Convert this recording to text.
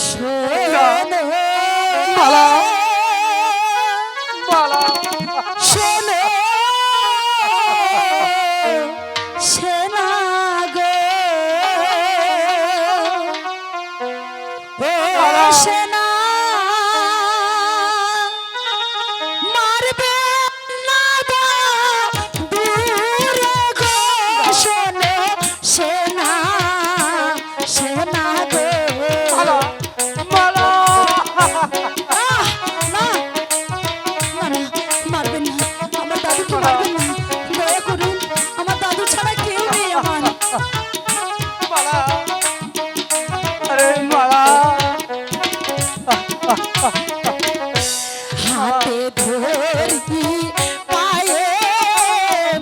আসো।